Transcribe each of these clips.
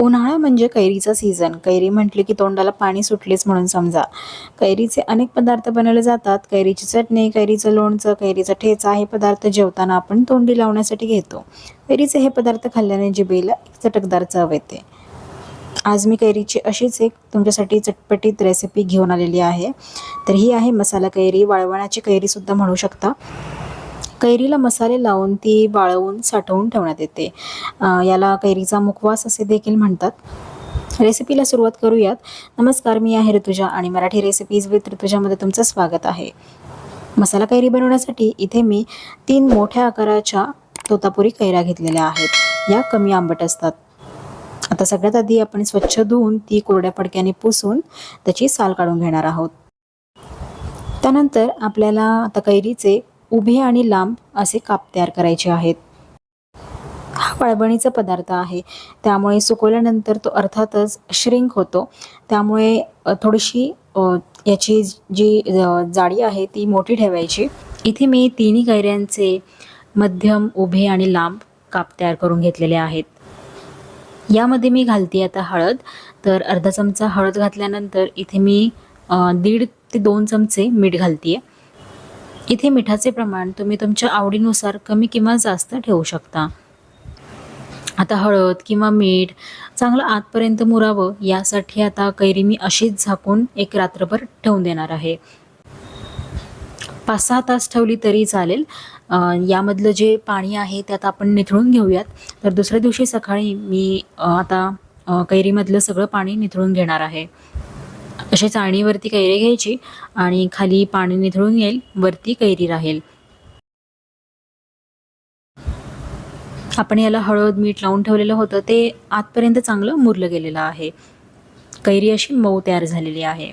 उन्हाळा म्हणजे कैरीचा सीझन कैरी म्हटली की तोंडाला पाणी सुटलेच म्हणून समजा. कैरीचे अनेक पदार्थ बनवले जातात. कैरीची चटणी कैरीचं लोणचं कैरीचा ठेचा हे पदार्थ जेवताना आपण तोंडी लावण्यासाठी घेतो. कैरीचे हे पदार्थ खाल्ल्याने जिबेला एक चटकदार चव येते. आज मी कैरीची अशीच एक तुमच्यासाठी चटपटीत रेसिपी घेऊन आलेली आहे. तर ही आहे मसाला कैरी. वाळवण्याची कैरीसुद्धा म्हणू शकता. कैरीला मसाले लावून ती वाळवून साठवून ठेवण्यात येते. याला कैरीचा मुखवास असे देखील म्हणतात. रेसिपीला सुरुवात करूयात. नमस्कार मी आहे ऋतुजा आणि मराठी रेसिपीज विथ ऋतुजामध्ये तुमचं स्वागत आहे. मसाला कैरी बनवण्यासाठी इथे मी तीन मोठ्या आकाराच्या तोतापुरी कैऱ्या घेतलेल्या आहेत. या कमी आंबट असतात. आता सगळ्यात आधी आपण स्वच्छ धुवून ती कोरड्या फडक्याने पुसून त्याची साल काढून घेणार आहोत. त्यानंतर आपल्याला आता कैरीचे उभे आणि लांब असे काप तयार करायचे आहेत. हा वाळवणीचा पदार्थ आहे. त्यामुळे सुकवल्यानंतर तो अर्थातच श्रिंक होतो. त्यामुळे थोडीशी याची जी जाडी आहे ती मोठी ठेवायची. इथे मी तिन्ही कैऱ्यांचे मध्यम उभे आणि लांब काप तयार करून घेतलेले आहेत. यामध्ये मी घालते आता हळद. तर अर्धा चमचा हळद घातल्यानंतर इथे मी दीड ते दोन चमचे मीठ घालते आहे इथे मिठाचे प्रमाण तुम्ही तुमच्या आवडीनुसार कमी किंवा जास्त ठेवू शकता. आता हळद किंवा मीठ चांगलं आतपर्यंत मुरावं यासाठी आता कैरी मी अशीच झाकून एक रात्रभर ठेवून देणार आहे. पाच सहा तास ठेवली तरी चालेल. यामधलं जे पाणी आहे त्यात आपण निथळून घेऊयात. तर दुसऱ्या दिवशी सकाळी मी आता कैरीमधलं सगळं पाणी निथळून घेणार आहे. असे चाळणीवरती कैरी घ्यायची आणि खाली पाणी निथळून येईल वरती कैरी राहील. आपण याला हळद मीठ लावून ठेवलेलं होतं ते आतपर्यंत चांगलं मुरलं गेलेलं आहे. कैरी अशी मऊ तयार झालेली आहे.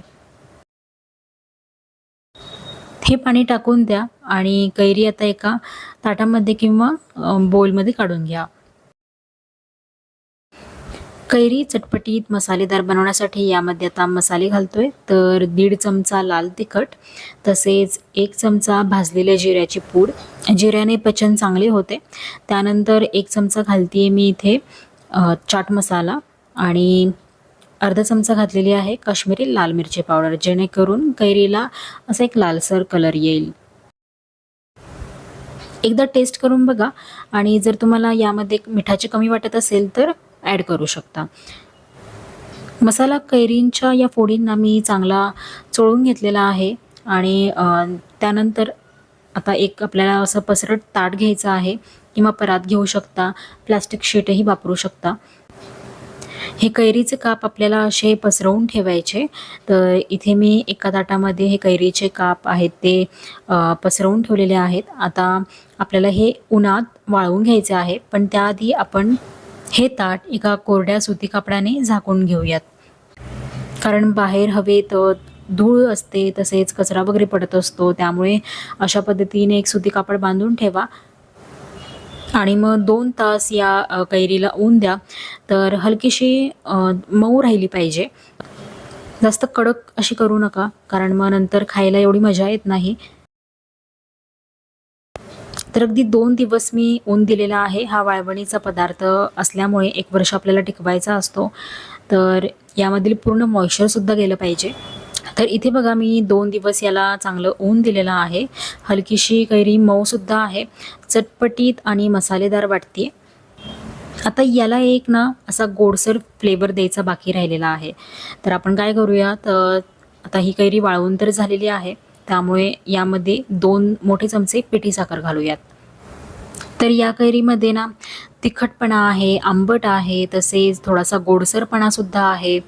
हे पाणी टाकून द्या आणि कैरी आता एका ताटामध्ये किंवा बोलमध्ये काढून घ्या. कैरी चटपटीत मसालेदार बनवण्यासाठी यामध्ये आता मसाले घालतोय. तर दीड चमचा लाल तिखट तसेच एक चमचा भाजलेल्या जिऱ्याची पूड. जिऱ्याने पचन चांगले होते. त्यानंतर एक चमचा घालते मी इथे चाट मसाला आणि अर्धा चमचा घातलेली आहे काश्मीरी लाल मिरची पावडर जेणेकरून कैरीला असा एक लालसर कलर येईल. एकदा टेस्ट करून बघा आणि जर तुम्हाला यामध्ये मिठाची कमी वाटत असेल तर ॲड करू शकता. मसाला कैरींच्या या फोडींना मी चांगला चोळून घेतलेला आहे आणि त्यानंतर आता एक आपल्याला असं पसरट ताट घ्यायचं आहे. किंवा परात घेऊ शकता प्लास्टिक शीटही वापरू शकता. हे कैरीचे काप आपल्याला असे पसरवून ठेवायचे. तर इथे मी एका ताटामध्ये हे कैरीचे काप आहेत ते पसरवून ठेवलेले आहेत. आता आपल्याला हे उन्हात वाळवून घ्यायचे आहे. पण त्याआधी आपण हे ताट एका कोरड्या सुती कापडाने झाकून घेऊयात. कारण बाहेर हवेत धूळ असते तसेच कचरा वगैरे पडत असतो त्यामुळे अशा पद्धतीने एक सुती कापड बांधून ठेवा. आणि मग दोन तास या कैरीला ऊन द्या. तर हलकीशी मऊ राहिली पाहिजे. जास्त कडक अशी करू नका कारण मग नंतर खायला एवढी मजा येत नाही. तर अगदी दोन दिवस मी ऊन दिलेला आहे. हा वाळवणीचा पदार्थ असल्यामुळे एक वर्ष आपल्याला टिकवायचा असतो. तर यामधील पूर्ण मॉइश्चरसुद्धा गेलं पाहिजे. तर इथे बघा मी दोन दिवस याला चांगलं ऊन दिलेलं आहे. हलकीशी कैरी मऊसुद्धा आहे. चटपटीत आणि मसालेदार वाटते. आता याला एक ना असा गोडसर फ्लेवर द्यायचा बाकी राहिलेला आहे. तर आपण काय करूया तर आता ही कैरी वाळवून तर झालेली आहे. त्यामुळे यामध्ये दोन मोठे चमचे पिठी साखर घालूयात. तर या कैरीमध्ये ना तिखटपणा आहे आंबट आहे तसेच थोडासा गोडसरपणा सुद्धा आहे.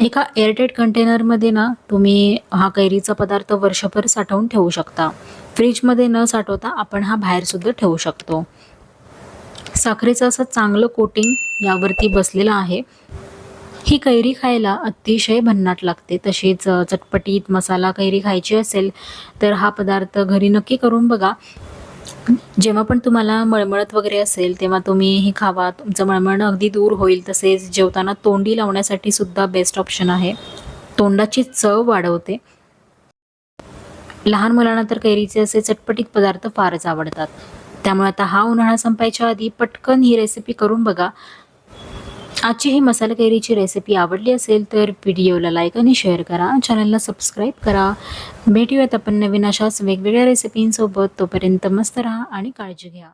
एका एअरटेड कंटेनरमध्ये ना तुम्ही हा कैरीचा पदार्थ वर्षभर साठवून ठेवू शकता. फ्रीजमध्ये न साठवता आपण हा बाहेरसुद्धा ठेवू शकतो. साखरेचं असं चांगलं कोटिंग यावरती बसलेलं आहे. ही कैरी खायला अतिशय भन्नाट लागते. तशीच चटपटीत मसाला कैरी खायची असेल तर हा पदार्थ घरी नक्की करून बघा. जेव्हा पण तुम्हाला मळमळत वगैरे असेल तेव्हा तुम्ही हे खावा. तुमचं मळमळणं अगदी दूर होईल. तसेच जेवताना तोंडी लावण्यासाठी सुद्धा बेस्ट ऑप्शन आहे. तोंडाची चव वाढवते. लहान मुलांना तर कैरीचे असे चटपटीत पदार्थ फारच आवडतात. त्यामुळे आता हा उन्हाळा संपायच्या आधी पटकन ही रेसिपी करून बघा. आजची ही मसाला कैरीची रेसिपी आवडली असेल तर व्हिडिओला लाईक आणि शेअर करा. चॅनलला सबस्क्राईब करा. भेटूयात आपण नवीन अशाच वेगवेगळ्या रेसिपींसोबत. तोपर्यंत मस्त राहा आणि काळजी घ्या.